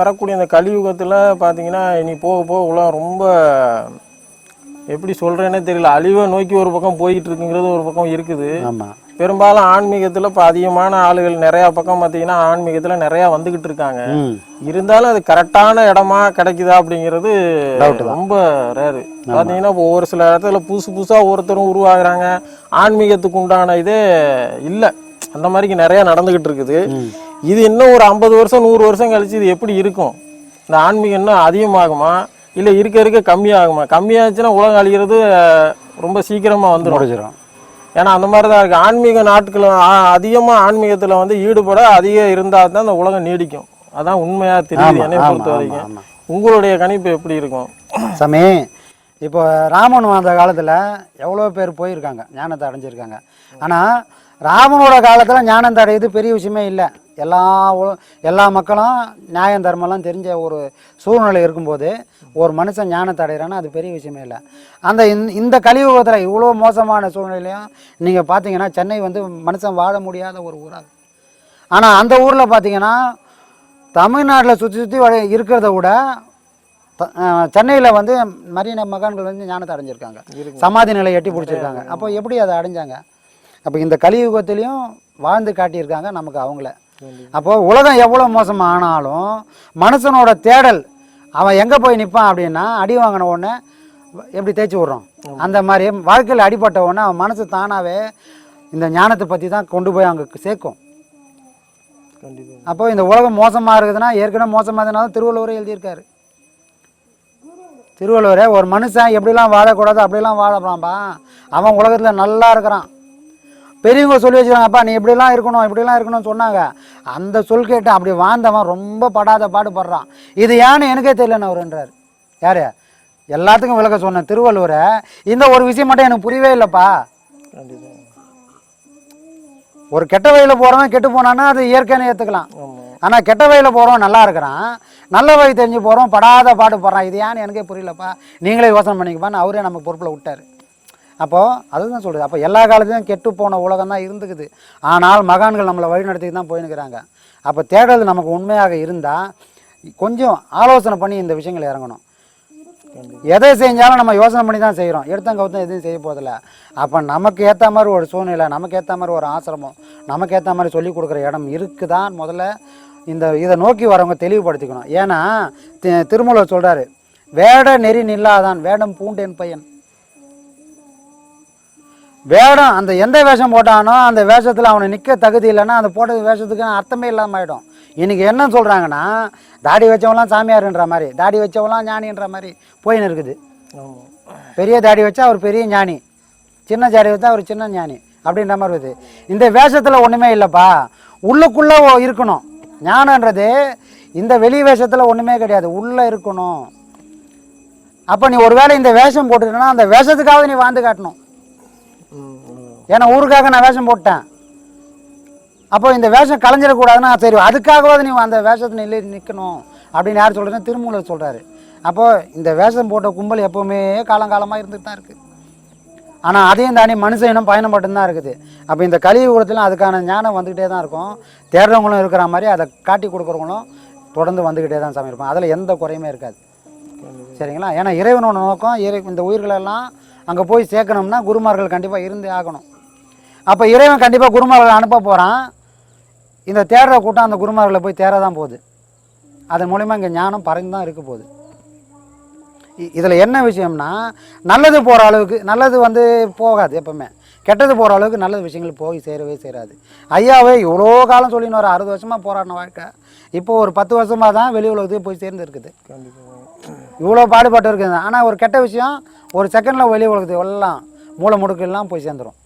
வரக்கூடிய இந்த கலியுகத்தில் பார்த்தீங்கன்னா இனி போக போக உலகம் ரொம்ப எப்படி சொல்கிறேன்னே தெரியல. அழிவை நோக்கி ஒரு பக்கம் போயிட்டு இருக்குங்கிறது ஒரு பக்கம் இருக்குது. ஆமாம் பெரும்பாலும் ஆன்மீகத்தில் இப்போ அதிகமான ஆளுகள் நிறையா பக்கம் பார்த்தீங்கன்னா ஆன்மீகத்தில் நிறையா வந்துக்கிட்டு இருக்காங்க. இருந்தாலும் அது கரெக்டான இடமா கிடைக்குதா அப்படிங்கிறது. ரொம்ப ரேரு பார்த்தீங்கன்னா இப்போ ஒரு சில இடத்துல புதுசு புதுசாக ஒவ்வொருத்தரும் உருவாகுறாங்க. ஆன்மீகத்துக்கு உண்டான இதே இல்லை. அந்த மாதிரிக்கு நிறையா நடந்துக்கிட்டு இருக்குது. இது இன்னும் ஒரு ஐம்பது வருஷம் நூறு வருஷம் கழிச்சு இது எப்படி இருக்கும்? இந்த ஆன்மீகம் இன்னும் அதிகமாகுமா? இல்லை இருக்க இருக்க கம்மியாகுமா? கம்மியாச்சுன்னா உலகம் அழிகிறது ரொம்ப சீக்கிரமாக வந்துடும் முடிஞ்சிடும் ஏன்னா அந்த மாதிரி தான் இருக்குது ஆன்மீக நாட்கள் அதிகமாக ஆன்மீகத்தில் வந்து ஈடுபட அதிகம் இருந்தால் தான் அந்த உலகம் நீடிக்கும். அதான் உண்மையாக தெரியுது என்னை பொறுத்த வரைக்கும். உங்களுடைய கணிப்பு எப்படி இருக்கும்? சாமி இப்போ ராமன் வந்த காலத்தில் எவ்வளோ பேர் போயிருக்காங்க? ஞானத்தை அடைஞ்சிருக்காங்க. ஆனால் ராமனோட காலத்தில் ஞானத்தை அடையிறது பெரிய விஷயமே இல்லை. எல்லா எல்லா மக்களும் நியாயம் தர்மம்லாம் தெரிஞ்ச ஒரு சூழ்நிலை இருக்கும்போது ஒரு மனுஷன் ஞானத்தை அடைகிறான்னா அது பெரிய விஷயமே இல்லை. அந்த இந்த- கலியுகத்தில் இவ்வளோ மோசமான சூழ்நிலையும் நீங்கள் பார்த்தீங்கன்னா சென்னை வந்து மனுஷன் வாழ முடியாத ஒரு ஊராக ஆனால் அந்த ஊரில் பார்த்தீங்கன்னா தமிழ்நாட்டில் சுற்றி சுற்றி இருக்கிறத விட சென்னையில் வந்து மரியன மகான்கள் வந்து ஞானத்தை அடைஞ்சிருக்காங்க. சமாதி நிலை எட்டி பிடிச்சிருக்காங்க. அப்போ எப்படி அதை அடைஞ்சாங்க? அப்போ இந்த கலியுகத்திலையும் வாழ்ந்து காட்டியிருக்காங்க நமக்கு அவங்கள. அப்போ உலகம் எவ்வளோ மோசமாக ஆனாலும் மனுஷனோட தேடல் அவன் எங்கே போய் நிற்பான் அப்படின்னா அடி வாங்கின உடனே எப்படி தேய்ச்சி விட்றோம்? அந்த மாதிரி வாழ்க்கையில் அடிபட்ட உடனே அவன் மனசு தானாகவே இந்த ஞானத்தை பற்றி தான் கொண்டு போய் அங்கே சேர்க்கும். அப்போ இந்த உலகம் மோசமாக இருக்குதுன்னா ஏற்கனவே மோசமாக இருந்தனால திருவள்ளுவரே எழுதியிருக்காரு. திருவள்ளுவரே ஒரு மனுஷன் எப்படிலாம் வாழக்கூடாது அப்படிலாம் வாழலாம்பா அவன் உலகத்தில் நல்லா இருக்கிறான். பெரியவங்க சொல்லி வச்சுருக்காங்கப்பா நீ இப்படிலாம் இருக்கணும் இப்படிலாம் இருக்கணும்னு சொன்னாங்க. அந்த சொல் கேட்டு அப்படி வாழ்ந்தவன் ரொம்ப படாத பாடுபடுறான் இது ஏன்னு எனக்கே தெரியலன்னு அவருன்றார் யார்? எல்லாத்துக்கும் விளக்க சொன்ன திருவள்ளுவரை. இந்த ஒரு விஷயம் மட்டும் எனக்கு புரியவே இல்லைப்பா. ஒரு கெட்ட வழியில் போகிறவன் கெட்டு போனான்னா அது இயற்கைன்னு ஏற்றுக்கலாம் ஆனால் கெட்ட வழியில் போகிறவன் நல்லா இருக்கிறான். நல்ல வழி தெரிஞ்சு போகிறோம் படாத பாடு படுறான். இது ஏன்னு எனக்கே புரியலப்பா. நீங்களே யோசனை பண்ணிக்கப்பான்னு அவரே நமக்கு பொறுப்பில் விட்டார். அப்போது அதுதான் சொல்கிறது அப்போ எல்லா காலத்துலையும் கெட்டு போன உலகம் தான் இருந்துக்குது. ஆனால் மகான்கள் நம்மளை வழிநடத்திட்டு தான் போயினுக்கிறாங்க அப்போ தேடல் நமக்கு உண்மையாக இருந்தால் கொஞ்சம் ஆலோசனை பண்ணி இந்த விஷயங்கள் இறங்கணும். எதை செஞ்சாலும் நம்ம யோசனை பண்ணி தான் செய்கிறோம் எடுத்தங்க கவுத்தம் எதுவும் செய்ய போதில்ல அப்போ நமக்கு ஏற்ற மாதிரி ஒரு சூழ்நிலை நமக்கு ஏற்ற மாதிரி ஒரு ஆசிரமம் நமக்கு ஏற்ற மாதிரி சொல்லி கொடுக்குற இடம் இருக்குதான் முதல்ல இந்த இதை நோக்கி வரவங்க தெளிவுபடுத்திக்கணும். ஏன்னா தி- திருமூலர் சொல்கிறாரு வேட நெறி நில்லாதான் வேடம் பூண்டேன் பையன். வேடம் அந்த எந்த வேஷம் போட்டானோ அந்த வேஷத்தில் அவனை நிற்க தகுதி இல்லைன்னா அந்த போட்ட வேஷத்துக்கு அர்த்தமே இல்லாமல் ஆகிடும் இன்னைக்கு என்ன சொல்கிறாங்கன்னா தாடி வச்சவங்களாம் சாமியார்ன்ற மாதிரி தாடி வச்சவங்களாம் ஞானின்ற மாதிரி போயின்னு இருக்குது. பெரிய தாடி வச்சா அவர் பெரிய ஞானி சின்ன தாடி வச்சா அவர் சின்ன ஞானி அப்படின்ற மாதிரி வருது இந்த வேஷத்தில் ஒன்றுமே இல்லைப்பா உள்ளுக்குள்ளே இருக்கணும். ஞானன்றது இந்த வெளி வேஷத்தில் ஒன்றுமே கிடையாது உள்ளே இருக்கணும். அப்போ நீ ஒருவேளை இந்த வேஷம் போட்டுட்டேன்னா அந்த வேஷத்துக்காக நீ வாழ்ந்து காட்டணும். ஏன்னா ஊருக்காக நான் வேஷம் போட்டேன். அப்போ இந்த வேஷம் கலைஞ்சிடக்கூடாதுன்னா சரி அதுக்காகவாது நீ அந்த வேஷத்தை நிலை நிற்கணும் அப்படின்னு யார் சொல்கிறேன்னா திருமூலர் சொல்கிறாரு அப்போது இந்த வேஷம் போட்ட கும்பல் எப்போவுமே காலங்காலமாக இருந்துட்டு தான் இருக்குது ஆனால் அதையும் தாண்டி மனுஷ இனம் பயணம் மட்டும்தான் இருக்குது. அப்போ இந்த கலியுகத்திலும் அதுக்கான ஞானம் வந்துக்கிட்டே தான் இருக்கும். தேடுறவங்களும் இருக்கிற மாதிரி அதை காட்டி கொடுக்குறவங்களும் தொடர்ந்து வந்துக்கிட்டே தான் சாமி இருப்பாங்க அதில் எந்த குறையுமே இருக்காது. சரிங்களா? ஏன்னா இறைவனோட நோக்கம் இறை இந்த உயிர்களெல்லாம் அங்கே போய் சேர்க்கணும்னா குருமார்கள் கண்டிப்பாக இருந்தே ஆகணும். அப்போ இறைவன் கண்டிப்பாக குருமார்களை அனுப்ப போகிறான் இந்த தேடுற கூட்டம் அந்த குருமார்களை போய் தேர தான் போகுது. அதன் மூலிமா இங்கே ஞானம் பறந்து தான் இருக்க போகுது. இதில் என்ன விஷயம்னா நல்லது போகிற அளவுக்கு நல்லது வந்து போகாது எப்பவுமே. கெட்டது போகிற அளவுக்கு நல்லது விஷயங்கள் போய் சேரவே சேராது. ஐயாவே இவ்வளோ காலம் சொல்லின்னு வர அறுபது வருஷமாக போராடின வாழ்க்கை. இப்போ ஒரு பத்து வருஷமாக தான் வெளி உலகத்துக்கு போய் சேர்ந்து இருக்குது. கண்டிப்பாக இவ்வளோ பாடுபட்டு இருக்குது. ஆனால் ஒரு கெட்ட விஷயம் ஒரு செகண்டில் வெளியே உலகத்து எல்லாம் மூளை முடுக்கெல்லாம் போய் சேர்ந்துடும்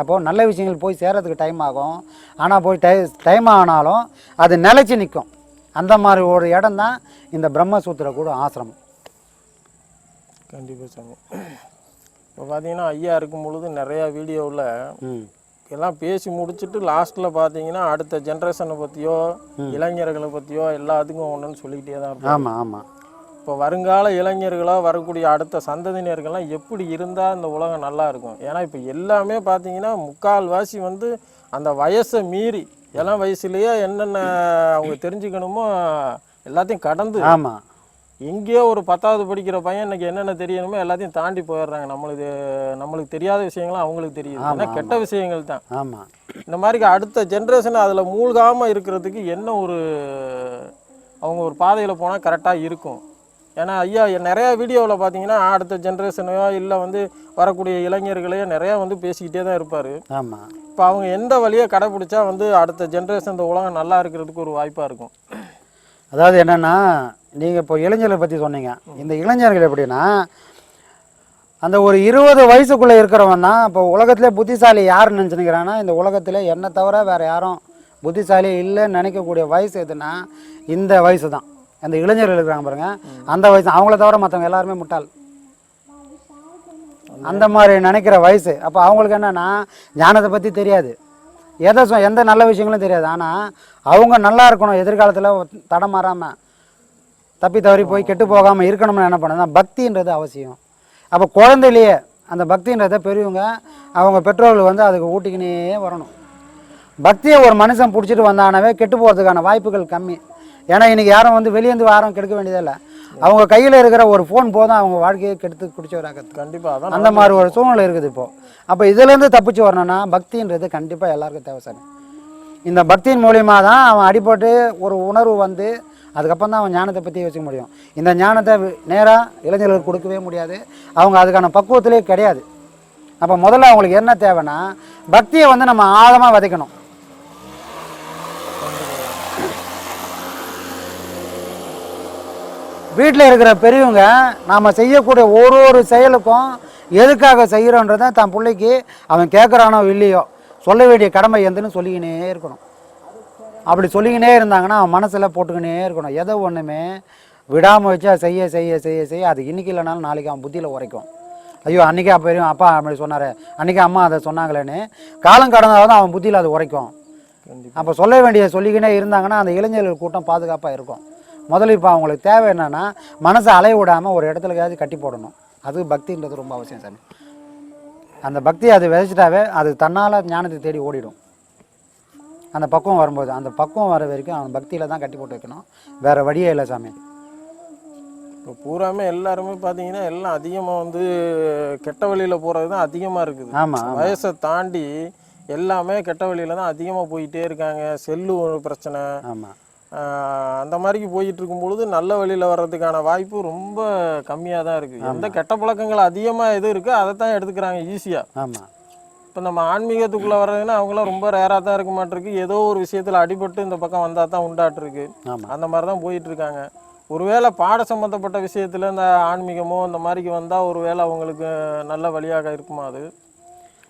அப்போது நல்ல விஷயங்கள் போய் சேர்றதுக்கு டைம் ஆகும். ஆனால் போய் டை டைம் ஆனாலும் அது நிலைச்சி நிற்கும் அந்த மாதிரி ஒரு இடம் தான் இந்த பிரம்மசூத்திர கூட ஆசிரமம். கண்டிப்பாக சாமி. இப்போ பார்த்தீங்கன்னா ஐயா இருக்கும் பொழுது நிறையா வீடியோவில் எல்லாம் பேசி முடிச்சுட்டு லாஸ்ட்டில் பார்த்தீங்கன்னா அடுத்த ஜென்ரேஷனை பற்றியோ இளைஞர்களை பற்றியோ எல்லாத்துக்கும் ஒன்றுன்னு சொல்லிக்கிட்டே தான் ஆமாம் ஆமாம் இப்போ வருங்கால இளைஞர்களாக வரக்கூடிய அடுத்த சந்ததியினர்கள்லாம் எப்படி இருந்தால் இந்த உலகம் நல்லா இருக்கும்? ஏன்னா இப்போ எல்லாமே பார்த்தீங்கன்னா முக்கால்வாசி வந்து அந்த வயசை மீறி இளம் வயசுலேயே என்னென்ன அவங்க தெரிஞ்சுக்கணுமோ எல்லாத்தையும் கடந்து ஆமாம் எங்கேயோ ஒரு பத்தாவது படிக்கிற பையன் இன்னைக்கு என்னென்ன தெரியணுமோ எல்லாத்தையும் தாண்டி போயிடுறாங்க. நம்மளுக்கு நம்மளுக்கு தெரியாத விஷயங்களும் அவங்களுக்கு தெரியுது. ஏன்னா கெட்ட விஷயங்கள் தான். ஆமாம் இந்த மாதிரி அடுத்த ஜென்ரேஷன் அதில் மூழ்காமல் இருக்கிறதுக்கு என்ன ஒரு அவங்க ஒரு பாதையில் போனால் கரெக்டாக இருக்கும். ஏன்னா ஐயா நிறையா வீடியோவில் பார்த்தீங்கன்னா அடுத்த ஜென்ரேஷனையோ இல்லை வந்து வரக்கூடிய இளைஞர்களையோ நிறையா வந்து பேசிக்கிட்டே தான் இருப்பார். ஆமாம் இப்போ அவங்க எந்த வழியை கடைப்பிடிச்சா வந்து அடுத்த ஜென்ரேஷன் இந்த உலகம் நல்லா இருக்கிறதுக்கு ஒரு வாய்ப்பாக இருக்கும்? அதாவது என்னென்னா நீங்கள் இப்போ இளைஞர்களை பற்றி சொன்னீங்க. இந்த இளைஞர்கள் எப்படின்னா அந்த ஒரு இருபது வயசுக்குள்ளே இருக்கிறவன் தான் இப்போ உலகத்திலே புத்திசாலி யார் நினச்சினுக்கிறான்னா இந்த உலகத்தில் என்னை தவிர வேறு யாரும் புத்திசாலி இல்லைன்னு நினைக்கக்கூடிய வயசு எதுனா இந்த வயசு தான். அந்த இளைஞர்கள் இருக்கிறாங்க பாருங்க. அந்த வயசு அவங்கள தவிர மற்றவங்க எல்லாருமே முட்டாள். அந்த மாதிரி நினைக்கிற வயசு. அப்போ அவங்களுக்கு என்னன்னா ஞானத்தை பற்றி தெரியாது. எதை சொ எந்த நல்ல விஷயங்களும் தெரியாது. ஆனால் அவங்க நல்லா இருக்கணும் எதிர்காலத்தில் தடம் மாறாமல் தப்பி தவறி போய் கெட்டு போகாமல் இருக்கணும்னு என்ன பண்ணுன்னா பக்தின்றது அவசியம். அப்போ குழந்தையிலேயே அந்த பக்தின்றதை பெரியவங்க அவங்க பெற்றோர்கள் வந்து அதுக்கு ஊட்டிக்கினே வரணும். பக்தியை ஒரு மனுஷன் பிடிச்சிட்டு வந்தானவே கெட்டு போகிறதுக்கான வாய்ப்புகள் கம்மி. ஏன்னா இன்னைக்கு யாரும் வந்து வெளியேந்து யாரும் கெடுக்க வேண்டியதில்லை அவங்க கையில் இருக்கிற ஒரு ஃபோன் போதும் அவங்க வாழ்க்கையை கெடுத்து குடிச்சவராக்கிறது கண்டிப்பாக அந்த மாதிரி ஒரு சூழ்நிலை இருக்குது இப்போ. அப்போ இதுலேருந்து தப்பிச்சு வரணும்னா பக்தின்றது கண்டிப்பாக எல்லாருக்கும் தேவை சார். இந்த பக்தியின் மூலியமா தான் அவன் அடிபட்டு ஒரு உணர்வு வந்து அதுக்கப்புறம் தான் அவன் ஞானத்தை பற்றி யோசிக்க முடியும். இந்த ஞானத்தை நேராக இளைஞர்களுக்கு கொடுக்கவே முடியாது. அவங்க அதுக்கான பக்குவத்திலே கிடையாது. அப்போ முதல்ல அவங்களுக்கு என்ன தேவைன்னா பக்தியை வந்து நம்ம ஆழமாக விதைக்கணும். வீட்டில் இருக்கிற பெரியவங்க நாம் செய்யக்கூடிய ஒரு ஒரு செயலுக்கும் எதுக்காக செய்கிறோன்றதை தன் பிள்ளைக்கு அவன் கேட்குறானோ இல்லையோ சொல்ல வேண்டிய கடமை எந்தன்னு சொல்லிக்கினே இருக்கணும். அப்படி சொல்லிக்கினே இருந்தாங்கன்னா அவன் மனசில் போட்டுக்கினே இருக்கணும். எதை ஒன்றுமே விடாமல் வச்சு அதை செய்ய செய்ய செய்ய செய்ய அது இன்னைக்கு இல்லைனாலும் நாளைக்கு அவன் புத்தியில் உரைக்கும். ஐயோ அன்றைக்கி அப்போ பெரிய அப்பா அப்படி சொன்னார். அன்றைக்கி அம்மா அதை சொன்னாங்களேன்னு காலம் கடந்தால் தான் அவன் புத்தியில் அது உரைக்கும். அப்போ சொல்ல வேண்டிய சொல்லிக்கினே இருந்தாங்கன்னா அந்த இளைஞர்கள் கூட்டம் பாதுகாப்பாக இருக்கும். முதல்ல இப்போ அவங்களுக்கு தேவை என்னன்னா மனசை அலைய விடாமல் ஒரு இடத்துலயாவது கட்டி போடணும். அது பக்தின்றது ரொம்ப அவசியம் சாமி. அந்த பக்தி அது விதைச்சிட்டாவே அது தன்னால் ஞானத்தை தேடி ஓடிடும். அந்த பக்குவம் வரும்போது அந்த பக்குவம் வர வரைக்கும் அவன் பக்தியில் தான் கட்டி போட்டு வைக்கணும். வேறு வழியே இல்லை சாமி. இப்போ பூராமே எல்லாருமே பார்த்தீங்கன்னா எல்லாம் அதிகமாக வந்து கெட்ட வழியில் போகிறது தான் அதிகமாக இருக்குது. ஆமாம் வயசை தாண்டி எல்லாமே கெட்ட வழியில தான் அதிகமாக போயிட்டே இருக்காங்க. செல்லு ஒரு பிரச்சனை. ஆமாம் அந்த மாதிரிக்கு போயிட்டு இருக்கும் பொழுது நல்ல வழியில் வர்றதுக்கான வாய்ப்பு ரொம்ப கம்மியாக தான் இருக்குது எந்த கெட்ட பழக்கங்கள் அதிகமாக எது இருக்கோ அதை தான் எடுத்துக்கிறாங்க ஈஸியாக ஆமாம் இப்போ நம்ம ஆன்மீகத்துக்குள்ளே வர்றதுன்னா அவங்களாம் ரொம்ப ரேராக தான் இருக்க மாட்டிருக்கு. ஏதோ ஒரு விஷயத்தில் அடிபட்டு இந்த பக்கம் வந்தால் தான் உண்டாட்டிருக்கு. அந்த மாதிரி தான் போயிட்டு இருக்காங்க ஒருவேளை பாட சம்மந்தப்பட்ட விஷயத்தில் இந்த ஆன்மீகமோ இந்த மாதிரிக்கு வந்தால் ஒருவேளை அவங்களுக்கு நல்ல வழியாக இருக்குமா அது?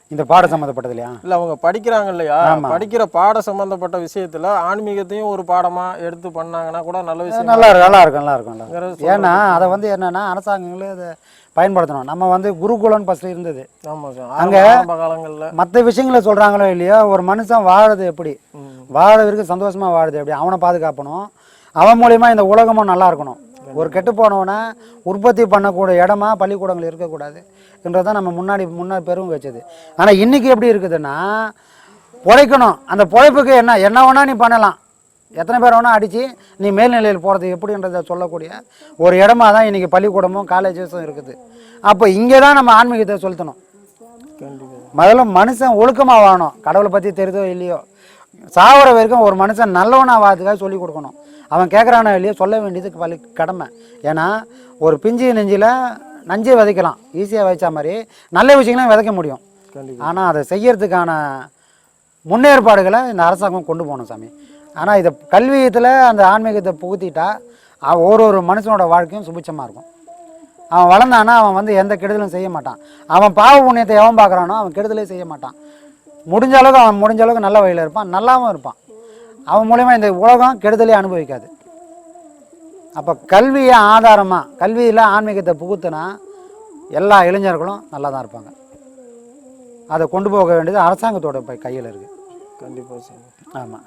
இந்த பாட சம்மந்தப்பட்டது இல்லையா? இல்லை அவங்க படிக்கிறாங்க இல்லையா. படிக்கிற பாட சம்பந்தப்பட்ட விஷயத்தில் ஆன்மீகத்தையும் ஒரு பாடமாக எடுத்து பண்ணாங்கன்னா கூட நல்ல விஷயம். நல்லா இருக்கும் நல்லா இருக்கும் நல்லா இருக்கும்ல ங்கிறது ஏன்னா அதை வந்து என்னன்னா அரசாங்கங்களே அதை பயன்படுத்தணும். நம்ம வந்து குருகுலம்னு ஃபஸ்ட்டு இருந்தது. அங்க- காலங்களில். மற்ற விஷயங்களை சொல்கிறாங்களோ இல்லையோ ஒரு மனுஷன் வாழுறது எப்படி? வாழறதுக்கு சந்தோஷமாக வாழுது எப்படி? அவனை பாதுகாக்கணும் அவன் மூலியமா இந்த உலகமும் நல்லா இருக்கணும். ஒரு கெட்டு போனவனை உற்பத்தி பண்ணக்கூடிய இடமா பள்ளிக்கூடங்கள் இருக்கக்கூடாது என்றதான் நம்ம முன்னாடி முன்னாடி பெருமை வச்சது. ஆனால் இன்னைக்கு எப்படி இருக்குதுன்னா பிழைக்கணும். அந்த பிழைப்புக்கு என்ன என்ன வேணா நீ பண்ணலாம். எத்தனை பேர் வேணா அடித்து நீ மேல்நிலையில் போகிறது எப்படின்றத சொல்லக்கூடிய ஒரு இடமா தான் இன்றைக்கி பள்ளிக்கூடமும் காலேஜஸும் இருக்குது. அப்போ இங்கே தான் நம்ம ஆன்மீகத்தை செலுத்தணும். முதல்ல மனுஷன் ஒழுக்கமாக வாழணும். கடவுளை பற்றி தெரியுதோ இல்லையோ? சாவர வரைக்கும் ஒரு மனுஷன் நல்லவனா வாழறதுக்காக சொல்லி கொடுக்கணும். அவன் கேட்குறானோ இல்லையோ சொல்ல வேண்டியது வலி கடமை. ஏன்னா ஒரு பிஞ்சு நெஞ்சில் நஞ்சை விதைக்கலாம். ஈஸியாக விதைச்ச மாதிரி நல்ல விஷயங்களையும் விதைக்க முடியும். ஆனால் அதை செய்யறதுக்கான முன்னேற்பாடுகளை இந்த அரசாங்கம் கொண்டு போகணும் சாமி. ஆனால் இதை கல்வியத்தில் அந்த ஆன்மீகத்தை புகுத்திட்டா ஒரு ஒரு மனுஷனோட வாழ்க்கையும் சுபிட்சமாக இருக்கும். அவன் வளர்ந்தானா அவன் வந்து எந்த கெடுதலும் செய்ய மாட்டான். அவன் பாவ புண்ணியத்தை எவன் பார்க்குறானோ அவன் கெடுதலே செய்ய மாட்டான். முடிஞ்ச அளவுக்கு அவன் முடிஞ்ச அளவுக்கு நல்ல வழியில் இருப்பான் நல்லாவும் இருப்பான். அவன் மூலயமா இந்த உலகம் கெடுதலே அனுபவிக்காது. அப்போ கல்வியை ஆதாரமாக கல்வியில் ஆன்மீகத்தை புகுத்துனா எல்லா இளைஞர்களும் நல்லா தான் இருப்பாங்க. அதை கொண்டு போக வேண்டியது அரசாங்கத்தோட கையில் இருக்குது கண்டிப்பாக சார். ஆமாம்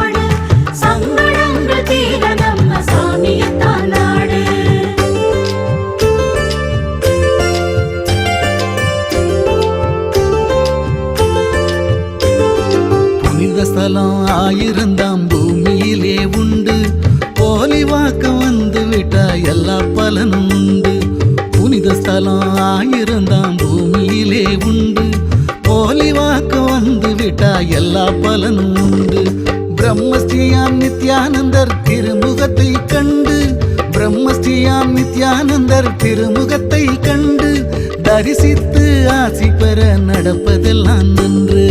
கேட்டா எல்லா பலனும் உண்டு. பிரம்மஸ்ரீயாம் நித்யானந்தர் திருமுகத்தை கண்டு. பிரம்மஸ்ரீயாம் நித்யானந்தர் திருமுகத்தை கண்டு. தரிசித்து ஆசி பெற நடப்பதெல்லாம் நன்று.